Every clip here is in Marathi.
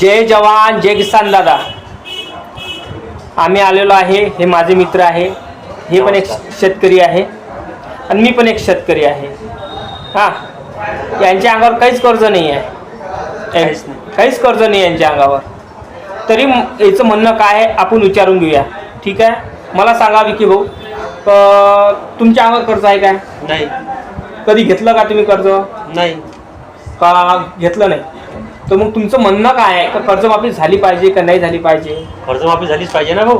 जय जवान जय किसान दादा. आम्ही आलेलो आहे हे माझे मित्र आहे हे पण एक शेतकरी आहे आणि मी पण एक शेतकरी आहे. हां यांच्या अंगावर काहीच कर्ज नाही आहे. काहीच कर्ज नाही यांच्या अंगावर. तरी याचं म्हणणं काय आहे आपण विचारून घेऊया. ठीक आहे? मला सांगा विकी भाऊ. तुमच्या अंगावर कर्ज आहे काय? नाही. कधी घेतलं का तुम्ही कर्ज? नाही. का घेतलं नाही? तर मग तुमचं म्हणणं काय आहे? का कर्जमाफी झाली पाहिजे का नाही झाली पाहिजे? कर्जमाफी झालीच पाहिजे ना भाऊ.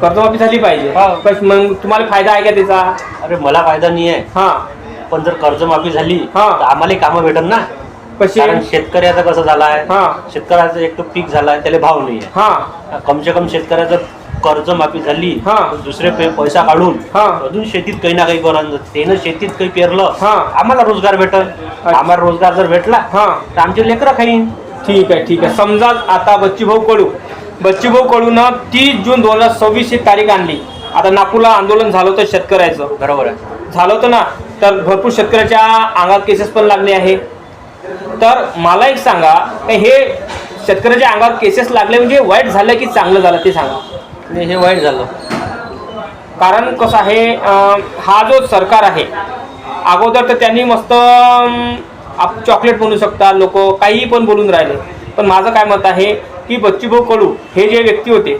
कर्जमाफी झाली पाहिजे. हा. पण मग तुम्हाला फायदा आहे का त्याचा? अरे मला फायदा नाही आहे. हा. पण जर कर्जमाफी झाली हा. तर आम्हाला कामं भेटल ना. कशी? कारण शेतकऱ्याचा कसं झालाय? हा. शेतकऱ्याचं एक तर पीक झालाय त्याला भाव नाही आहे. हा. कमसे कम शेतकऱ्याचं कर्जमाफी झाली हा. तर दुसरे पे- पैसा काढून हा. अजून शेतीत काही ना काही करून त्यानं शेतीत काही पेरलं हा. आम्हाला रोजगार भेटल. आम्हाला रोजगार जर भेटला हा. तर आमचे लेकरं खाईन. ठीक आहे ठीक आहे. समजा आता बच्चूभाऊ कडू बच्चूभाऊ कडूनं तीस जून दोन हजार सव्वीस ही तारीख आणली. आता नागपूरला आंदोलन झालं होतं शेतकऱ्याचं. बरोबर आहे. झालं होतं ना तर भरपूर शेतकऱ्याच्या अंगात केसेस पण लागले आहे. तर मला एक सांगा का हे शेतकऱ्याच्या अंगावर केसेस लागले म्हणजे वाईट झालं की चांगलं झालं ते सांगा. आणि हे वाईट झालं. कारण कसं आहे अं, हा जो सरकार आहे अगोदर तर त्यांनी मस्त अं, आप चॉकलेट बनवू शकता लोक काही पण बोलून राहिले. पण माझं काय मत आहे की बच्चूभाऊ कडू हे जे व्यक्ती होते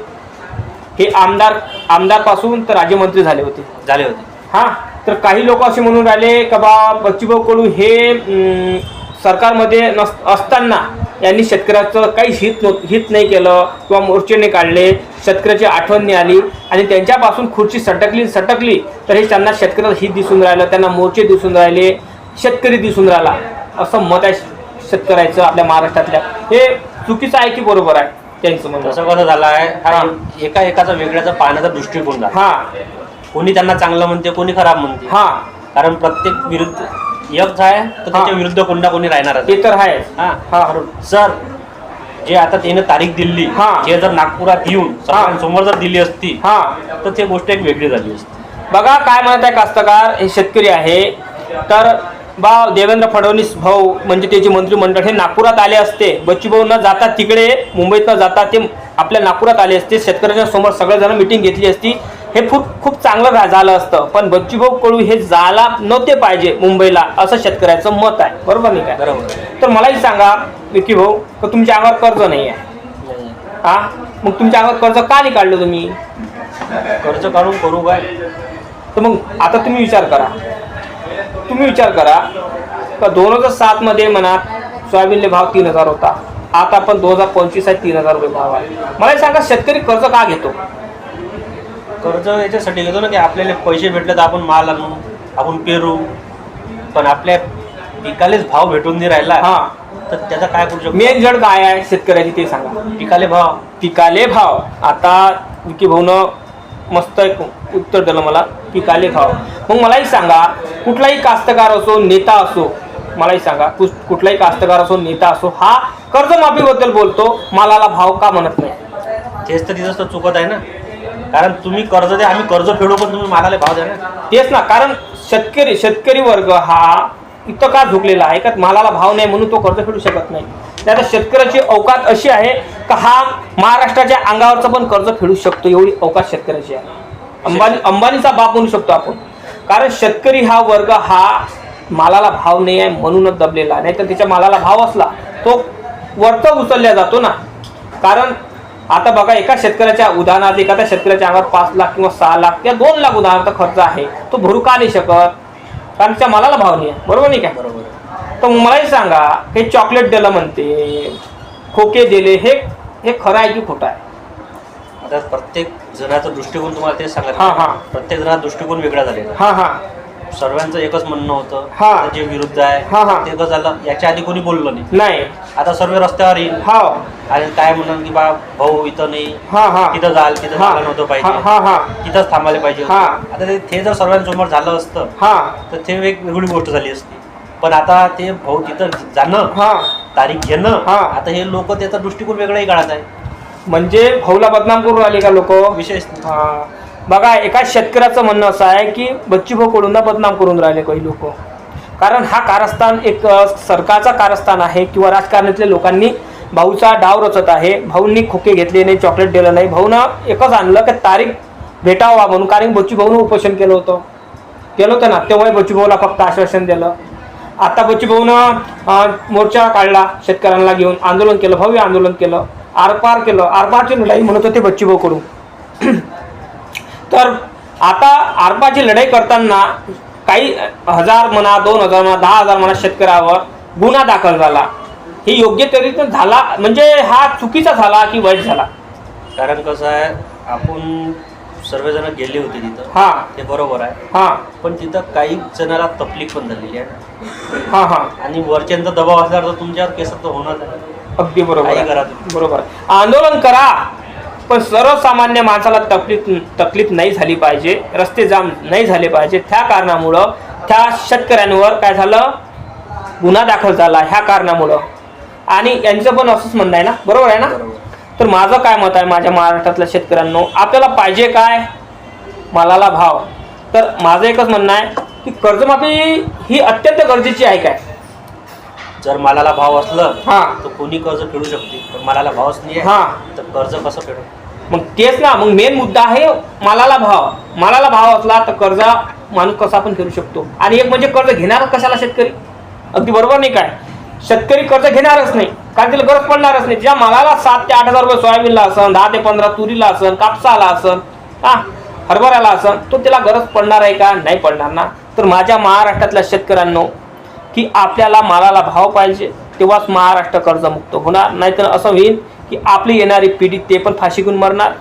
हे आमदार आमदारपासून तर राज्यमंत्री झाले होते. झाले होते. हा तर काही लोक असे म्हणून राहिले का बा बच्चूभाऊ कडू हे अं, सरकारमध्ये नस असताना यांनी शेतकऱ्याचं काही हित नव्ह हित नाही केलं किंवा मोर्चे नाही काढले शेतकऱ्याची आठवण नाही आली आणि त्यांच्यापासून खुर्ची सटकली सटकली तर हे त्यांना शेतकऱ्याला हित दिसून राहिलं त्यांना मोर्चे दिसून राहिले शेतकरी दिसून राहिला असं मत आहे शेतकऱ्याचं आपल्या महाराष्ट्रातल्या. हे चुकीचं आहे की बरोबर आहे? त्यांचं म्हणणं. तसं कसं झालं आहे. एका एकाचा वेगळ्याचा पाहण्याचा दृष्टिकोन झाला. हा. कोणी त्यांना चांगलं म्हणते कोणी खराब म्हणते. हा. कारण प्रत्येक विरुद्ध एक आहे तर त्याच्या विरुद्ध कोणी ना कोणी राहणार ते तर आहे हा हा. सर जे आता त्याने तारीख दिली हा. जे जर नागपुरात येऊन समोर जर दिली असती हा. तर ते गोष्ट एक वेगळी झाली असती. बघा काय म्हणत आहे कास्तकार हे शेतकरी आहे. तर बा देवेंद्र फडणवीस भाऊ म्हणजे त्याचे मंत्रिमंडळ हे नागपुरात आले असते. बच्चूभाऊ न जाता तिकडे मुंबईत न जाता ते आपल्या नागपुरात आले असते. शेतकऱ्याच्या समोर सगळेजण मिटिंग घेतली असती. हे खूप खूप चांगलं झालं असतं. पण बच्चूभाऊ कडू हे जायला नव्हते पाहिजे मुंबईला असं शेतकऱ्याचं मत आहे. बरोबर नाही काय बरोबर. तर मलाही सांगा विकी भाऊ का तुमच्या अंगावर कर्ज नाही आहे हा? मग तुमच्या अंगावर कर्ज का नाही काढलं तुम्ही? कर्ज काढून करू काय? तर मग आता तुम्ही विचार करा. तुम्ही विचार करा का दोन हजार सात मध्ये मनात सोयाबीनले भाव तीन हजार होता. आता पण दोन हजार पंचवीस आहे तीन हजार रुपये भाव आहे. मला सांगा शेतकरी कर्ज का घेतो? कर्ज याच्यासाठी घेतो ना की आपल्याला पैसे भेटले तर आपण माल आणू आपण पेरू. पण आपल्या पिकालेच भाव भेटून नाही राहिला. हा. तर त्याचा काय करू शकतो? मेन जड काय आहे शेतकऱ्याची ते सांगा. पिकाले भाव. पिकाले भाव. आता विकी भाऊनं मस्त एक उत्तर दिलं मला पिकाले भाव. मग मलाही सांगा कुठलाही कास्तकार असो नेता असो मलाही सांगा कुठ कुठलाही कास्तकार असो नेता असो हा कर्जमाफीबद्दल बोलतो मालाला भाव का म्हणत नाही? तेच तर तिथंच तर चुकत आहे ना. कारण तुम्ही कर्ज द्या आम्ही कर्ज फेडू पण तुम्ही मालाला भाव द्या ना. तेच ना कारण शेतकरी शेतकरी वर्ग हा इतकं का झुकलेला आहे? का मालाला भाव नाही म्हणून तो कर्ज फेडू शकत नाही? त्यात शेतकऱ्याची अवकात अशी आहे का हा महाराष्ट्राच्या अंगावरचं पण कर्ज फेडू शकतो एवढी अवकात शेतकऱ्याची आहे. अंबानी अंबानीचा बाप म्हणू शकतो आपण. कारण शेतकरी हा वर्ग हा मालाला भाव नाही आहे म्हणूनच दबलेला नाही तर त्याच्या मालाला भाव असला तो वरतं उचलल्या जातो ना. कारण आता बघा एका शेतकऱ्याच्या उदाहरणार्थ एखाद्या शेतकऱ्याच्या अंगावर पाच लाख किंवा सहा लाख किंवा दोन लाख उदाहरणार्थ खर्च आहे. तो भरू का नाही शकत? कारण त्या मालाला भाव नाही आहे बरोबर नाही काय बरोबर. तर मलाही सांगा हे चॉकलेट दिलं म्हणते. खोके दिले हे हे खरं आहे की खोटं आहे? आता प्रत्येक जणाचा दृष्टिकोन तुम्हाला तेच सांगत हा, हा. प्रत्येक जणाचा दृष्टिकोन वेगळा झालेला हा हा. सर्वांचं एकच म्हणणं होतं. हा. आता जे विरुद्ध आहे हा, हा. ते कसं झालं. याच्या आधी कोणी बोललं नाही. नाही. आता सर्व रस्त्यावर येईल. हा. आणि काय म्हणणार की बा भाऊ इथं नाही. हा हा. तिथं जाल तिथं हा. झालं नव्हतं हा पाहिजे. हा हा तिथंच थांबायला पाहिजे होतं. हा. आता ते- ते जर सर्वांसमोर झालं असतं हा. तर ते एक वेगळी गोष्ट झाली असती. पण आता ते भाऊ तिथं जाणं हा. तारीख घेणं हा. आता हे लोक त्याचा दृष्टिकोन वेगळाही काढत आहे म्हणजे भाऊला बदनाम करून राहिले का लोक? विशेष बघा एका शेतकऱ्याचं म्हणणं असं आहे की बच्चूभाऊ कडूंना बदनाम करून राहिले काही लोक. कारण हा कारस्थान एक सरकारचा कारस्थान आहे किंवा राजकारणातल्या लोकांनी भाऊचा डाव रचत आहे. भाऊंनी खोके घेतले नाही चॉकलेट दिलं नाही. भाऊनं एकच आणलं की तारीख भेटावा म्हणून कारण बच्चू भाऊनं उपोषण केलं होतं. केलं होतं ना तेव्हा बच्चू भाऊला फक्त आश्वासन दिलं. आता बच्चू भाऊनं मोर्चा काढला शेतकऱ्यांना घेऊन आंदोलन केलं भव्य आंदोलन केलं. आरपार केलं. आरपारची लढाई म्हणत होते बच्चू भाऊ कडून तर आता आरपाची लढाई करताना काही हजार म्हणा दोन हजार म्हणा दहा हजार म्हणा शेतकऱ्यावर गुन्हा दाखल झाला. हे योग्य तऱ्हेनं झाला म्हणजे हा चुकीचा झाला की वाईट झाला? कारण कसं आहे आपण सर्वजण गेले होते तिथं. हा. ते बरोबर आहे. हा. पण तिथं काही जणाला तकलीफ पण झालेली आहे. हा हा. आणि वरच्यांचा दबाव असल्यावर तर तुमच्यावर केस तर होणार अगदी बरोबर आहे. बरोबर आंदोलन करा पण सर्वसामान्य माणसाला तकलीफ तकलीफ नाही झाली पाहिजे रस्ते जाम नाही झाले पाहिजे. त्या कारणामुळं त्या शेतकऱ्यांवर काय झालं? गुन्हा दाखल झाला ह्या कारणामुळं. आणि यांचं पण असंच म्हणणं आहे ना? बरोबर आहे ना? तर माझं काय मत आहे माझ्या महाराष्ट्रातल्या शेतकऱ्यांनो आपल्याला पाहिजे काय? मालाला भाव. तर माझं एकच म्हणणं आहे की कर्जमाफी ही अत्यंत गरजेची आहे काय? जर मालाला भाव असलं हा. तर कोणी कर्ज फेडू शकते. पण मालाला भावच नाही हा. तर कर्ज कसं फेडू? मग तेच ना मग मेन मुद्दा आहे मालाला भाव. मालाला भाव असला तर कर्ज माणूस कसा पण फेडू शकतो. आणि एक म्हणजे कर्ज घेणार कशाला शेतकरी? अगदी बरोबर नाही काय? शेतकरी कर्ज घेणारच नाही. कारण त्याला गरज पडणारच नाही. ज्या मालाला सात ते आठ हजार रुपये सोयाबीनला असन दहा ते पंधरा तुरीला असन कापसाला असन हा हरभऱ्याला असन तो त्याला गरज पडणार आहे का? नाही पडणार ना. तर माझ्या महाराष्ट्रातल्या शेतकऱ्यांनो की आपल्याला मालाला भाव पाहिजे तेव्हाच महाराष्ट्र कर्जमुक्त होणार. नाहीतर असं होईल की आपली येणारी पिढी ते पण फाशी घेऊन मरणार.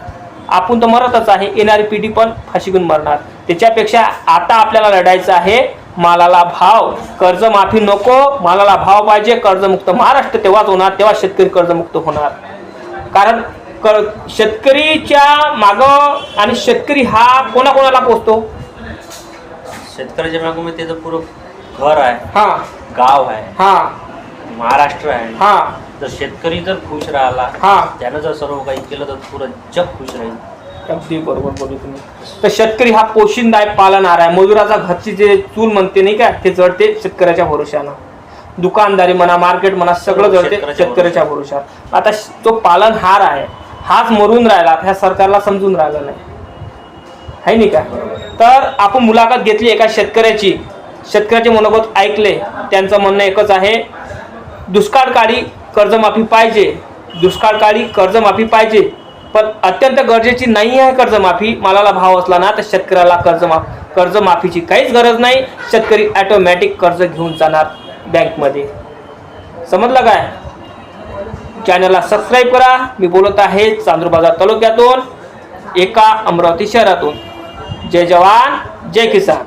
आपण तर मरतच आहे येणारी पिढी पण फाशी घेऊन मरणार. त्याच्यापेक्षा आता आपल्याला लढायचं आहे मालाला भाव. कर्जमाफी नको मालाला भाव पाहिजे कर्जमुक्त महाराष्ट्र तेव्हाच होणार तेव्हा शेतकरी कर्जमुक्त होणार. कारण कर शेतकरीच्या मागं आणि शेतकरी हा कोणाकोणाला पोचतो? शेतकऱ्याच्या मागून त्याचं पूर्व घर आहे हा. गाव आहे हा. महाराष्ट्र आहे. हा. जर शेतकरी जर खुश राहिला हा. त्यानं जर सर्व काही केलं तर पुरं जग खुश राहील. अगदी बरोबर बोलले तुम्ही. तर शेतकरी हा पोशिंदा आहे पालनार आहे. मजुराचा घरची जे चूल म्हणते नाही का ते जळते शेतकऱ्याच्या भरोशानं दुकानदारी म्हणा मार्केट म्हणा सगळं जळते शेतकऱ्याच्या शेतकऱ्याच्या भरोशावर आता श- तो पालनहार आहे. हाच मरून राहिला ह्या सरकारला समजून राहिलं नाही. आहे नाही का? तर आपण मुलाखत घेतली एका शेतकऱ्याची. शेतकऱ्याचे मनोगत ऐकले त्यांचं म्हणणं एकच आहे दुष्काळकाळी कर्जमाफी पाहिजे. दुष्काळकाळी कर्जमाफी पाहिजे. पण अत्यंत गरजेची नाही आहे कर्जमाफी. मालाला भाव असला ना तर शेतकऱ्याला कर्जमाफ कर्जमाफीची काहीच गरज नाही. शेतकरी ॲटोमॅटिक कर्ज घेऊन जाणार बँकमध्ये. समजलं काय? चॅनलला सबस्क्राईब करा. मी बोलत आहे चांदूर बाजार तालुक्यातून एका अमरावती शहरातून. जय जवान जय किसान.